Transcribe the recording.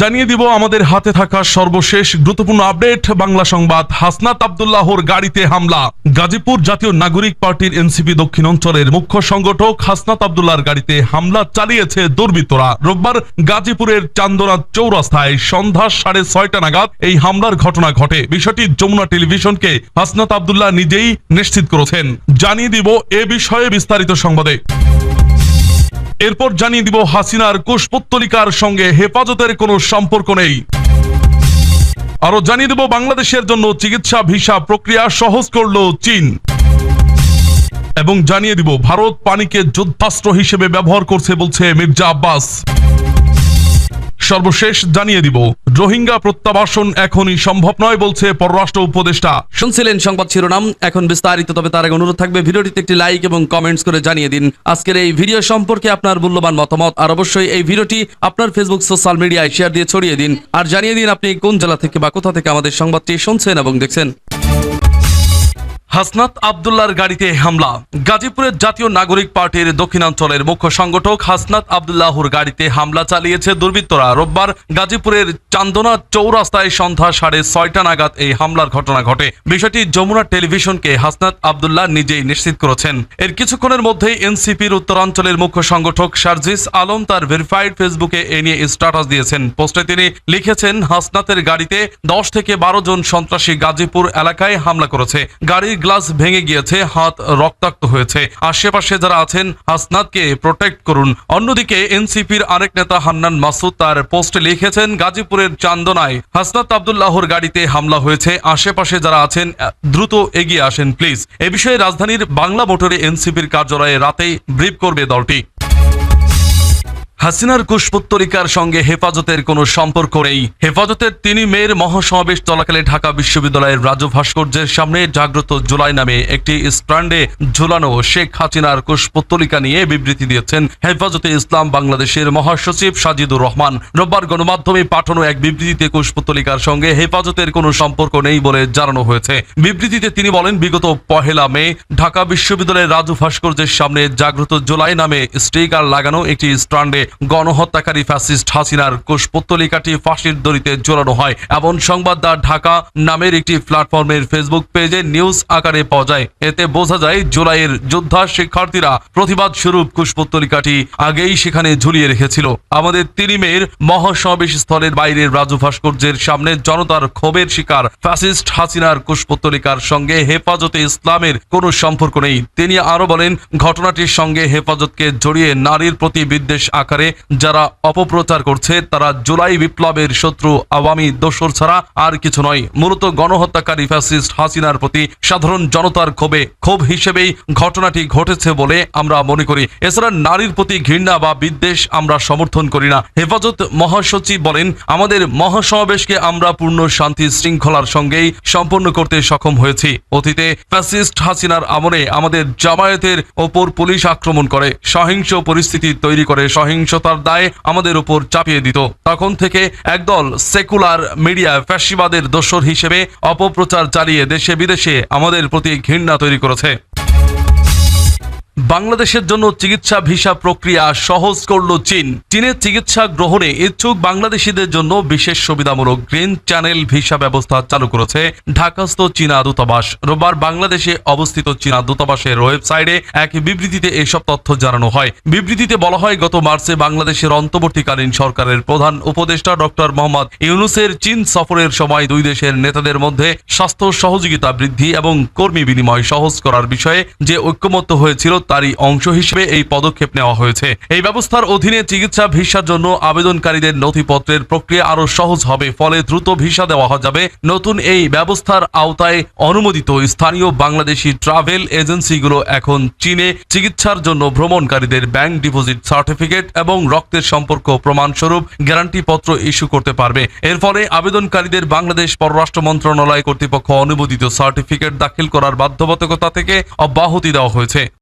জানিয়ে দিব আমাদের হাতে থাকা সর্বশেষ গুরুত্বপূর্ণ আপডেট। বাংলা সংবাদ, হাসনাত আবদুল্লাহর গাড়িতে হামলা। গাজীপুর জাতীয় নাগরিক পার্টির এনসিপি দক্ষিণ অঞ্চলের মুখ্য সংগঠক হাসনাত আবদুল্লাহর গাড়িতে হামলা চালিয়েছে দুর্বৃত্তরা। রোববার গাজীপুরের চান্দনা চৌরাস্তায় সন্ধ্যা সাড়ে ছয়টা নাগাদ এই হামলার ঘটনা ঘটে। বিষয়টি যমুনা টেলিভিশনকে হাসনাত আবদুল্লাহ নিজেই নিশ্চিত করেছেন। জানিয়ে দিব এ বিষয়ে বিস্তারিত সংবাদে। এরপর জানিয়ে দিব হাসিনার কুশপুত্তলিকার সঙ্গে হেফাজতের কোনো সম্পর্ক নেই। আরও জানিয়ে দেব বাংলাদেশের জন্য চিকিৎসা ভিসা প্রক্রিয়া সহজ করল চীন। এবং জানিয়ে দিব ভারত পানিকে যুদ্ধাস্ত্র হিসেবে ব্যবহার করছে বলছে মির্জা আব্বাস। সর্বশেষ জানিয়ে দিব রোহিঙ্গা প্রত্যাবাসন এখনই সম্ভব নয়, বলছে পররাষ্ট্র উপদেষ্টা। শুনছিলেন সংবাদ শিরোনাম, এখন বিস্তারিত, তবে তার আগে অনুরোধ থাকবে, ভিডিওটিতে একটি লাইক এবং কমেন্টস করে জানিয়ে দিন। আজকের এই ভিডিও সম্পর্কে আপনার মূল্যবান মতামত, আর অবশ্যই এই ভিডিওটি আপনার ফেসবুক সোশ্যাল মিডিয়ায় শেয়ার দিয়ে ছড়িয়ে দিন। আর জানিয়ে দিন আপনি কোন জেলা থেকে বা কোথা থেকে আমাদের সংবাদটি শুনছেন এবং দেখছেন। হাসনাত আবদুল্লাহর গাড়িতে হামলা। গাজীপুরের জাতীয় নাগরিক পার্টির দক্ষিণাঞ্চলের মুখ্য সংগঠক হাসনাত আবদুল্লাহর গাড়িতে হামলা চালিয়েছে দুর্বৃত্তরা। রোববার গাজীপুরের চান্দনা চৌরাস্তায় সন্ধ্যা সাড়ে ছয়টা নাগাদ এই হামলার ঘটনা ঘটে। বিষয়টি যমুনা টেলিভিশনকে হাসনাত আবদুল্লাহ নিজেই নিশ্চিত করেছেন। এর কিছুক্ষণের মধ্যেই এনসিপির উত্তরাঞ্চলের মুখ্য সংগঠক শারজিস আলম তার ভেরিফাইড ফেসবুকে এ নিয়ে স্ট্যাটাস দিয়েছেন। পোস্টে তিনি লিখেছেন, হাসনাতের গাড়িতে দশ থেকে বারো জন সন্ত্রাসী গাজীপুর এলাকায় হামলা করেছে। গাড়ির গ্লাস ভেঙে গিয়েছে, হাত রক্তাক্ত হয়েছে। আশেপাশে যারা আছেন, হাসনাতকে প্রোটেক্ট করুন। অন্যদিকে এনসিপির আরেক নেতা হান্নান মাসুদ তার পোস্টে লিখেছেন, গাজীপুরের চান্দনায় হাসনাত আবদুল্লাহর গাড়িতে হামলা হয়েছে। আশেপাশে যারা আছেন, দ্রুত এগিয়ে আসেন প্লিজ এ বিষয়ে রাজধানীর বাংলা মোটরে এনসিপির কার্যালয়ে রাতেই ব্রিফ করবে দলটি। হাসিনার কুশপুত্তরিকার সঙ্গে হেফাজতের কোনো সম্পর্ক নেই। হেফাজতের তিনি মেয়ের মহাসমাবেশ চলাকালে ঢাকা বিশ্ববিদ্যালয়ের রাজু ভাস্কর্যের সামনে জাগ্রত জুলাই নামে একটি স্ট্যান্ডে ঝুলানো শেখ হাসিনার কুশপুত্তলিকা নিয়ে বিবৃতি দিয়েছেন হেফাজতে ইসলাম বাংলাদেশের মহাসচিব সাজিদুর রহমান। রোববার গণমাধ্যমে পাঠানো এক বিবৃতিতে কুশপুত্তলিকার সঙ্গে হেফাজতের কোনো সম্পর্ক নেই বলে জানানো হয়েছে। বিবৃতিতে তিনি বলেন, বিগত পহেলা মে ঢাকা বিশ্ববিদ্যালয়ের রাজু ভাস্কর্যের সামনে জাগ্রত জুলাই নামে স্টিকার লাগানো একটি স্ট্যান্ডে গণহত্যাকারী ফ্যাসিস্ট হাসিনার কুশপুত্তলিকাটি ফাঁসির দড়িতে জোরানো হয়। এমন সংবাদ দা ঢাকা নামের একটি প্ল্যাটফর্মের ফেসবুক পেজে নিউজ আকারে পাওয়া যায়। এতে বোঝা যায় জুলাইয়ের যোদ্ধা শিক্ষার্থীরা প্রতিবাদ স্বরূপ কুশপুত্তলিকাটি আগেই সেখানে ঝুলিয়ে রেখেছিল। আমাদের তিনি মেয়ের মহাসমাবেশ স্থলের বাইরের রাজু ভাস্কর্যের সামনে জনতার ক্ষোভের শিকার ফ্যাসিস্ট হাসিনার কুশপুত্তলিকার সঙ্গে হেফাজতে ইসলামের কোনো সম্পর্ক নেই। তিনি আরও বলেন, ঘটনাটির সঙ্গে হেফাজতকে জড়িয়ে নারীর প্রতি বিদ্বেষ আকারে যারা অপপ্রচার করছে, তারা জুলাই বিপ্লবের শত্রু আওয়ামী দোসর ছাড়া আর কিছু নয়। মূলত গণহত্যাকারী ফ্যাসিস্ট হাসিনার প্রতি সাধারণ জনতার ক্ষোভে, ক্ষোভ হিসেবেই ঘটনাটি ঘটেছে বলে আমরা মনে করি। এছাড়া নারীর প্রতি ঘৃণা বা বিদ্বেষ আমরা সমর্থন করি না। হেফাজত মহাসচিব বলেন, আমাদের মহাসমাবেশকে আমরা পূর্ণ শান্তি শৃঙ্খলার সঙ্গেই সম্পন্ন করতে সক্ষম হয়েছি। অতীতে ফ্যাসিস্ট হাসিনার আমলে আমাদের জামায়াতের ওপর পুলিশ আক্রমণ করে, সহিংস পরিস্থিতি তৈরি করে সহিংসতার দায় আমাদের উপর চাপিয়ে দিত। তখন থেকে একদল সেকুলার মিডিয়া ফ্যাসিবাদের দোসর হিসেবে অপপ্রচার চালিয়ে দেশে বিদেশে আমাদের প্রতি ঘৃণা তৈরি করেছে। বাংলাদেশের জন্য চিকিৎসা ভিসা প্রক্রিয়া সহজ করল চীন। চীনের চিকিৎসা গ্রহণে ইচ্ছুক বাংলাদেশিদের জন্য বিশেষ সুবিধামূলক গ্রিন চ্যানেল ভিসা ব্যবস্থা চালু করেছে ঢাকাস্থ চীনা দূতাবাস। রোববার বাংলাদেশে অবস্থিত চীনা দূতাবাসের ওয়েবসাইটে এক বিবৃতিতে এসব তথ্য জানানো হয়। বিবৃতিতে বলা হয়, গত মার্চে বাংলাদেশের অন্তর্বর্তীকালীন সরকারের প্রধান উপদেষ্টা ডক্টর মোহাম্মদ ইউনুসের চীন সফরের সময় দুই দেশের নেতাদের মধ্যে স্বাস্থ্য সহযোগিতা বৃদ্ধি এবং কর্মী বিনিময় সহজ করার বিষয়ে যে ঐক্যমত্য হয়েছিল তারই অংশ হিসেবে এই পদক্ষেপ নেওয়া হয়েছে। এই ব্যবস্থার অধীনে চিকিৎসা ভিসার জন্য আবেদনকারীদের নথিপত্রের প্রক্রিয়া আরও সহজ হবে, ফলে দ্রুত ভিসা দেওয়া যাবে। নতুন এই ব্যবস্থার আওতায় অনুমোদিত স্থানীয় বাংলাদেশি ট্রাভেল এজেন্সিগুলো এখন চীনে চিকিৎসার জন্য ভ্রমণকারীদের ব্যাংক ডিপোজিট সার্টিফিকেট এবং রক্তের সম্পর্ক প্রমাণস্বরূপ গ্যারান্টি পত্র ইস্যু করতে পারবে। এর ফলে আবেদনকারীদের বাংলাদেশ পররাষ্ট্র মন্ত্রণালয় কর্তৃপক্ষ অনুমোদিত সার্টিফিকেট দাখিল করার বাধ্যবাধকতা থেকে অব্যাহতি দেওয়া হয়েছে।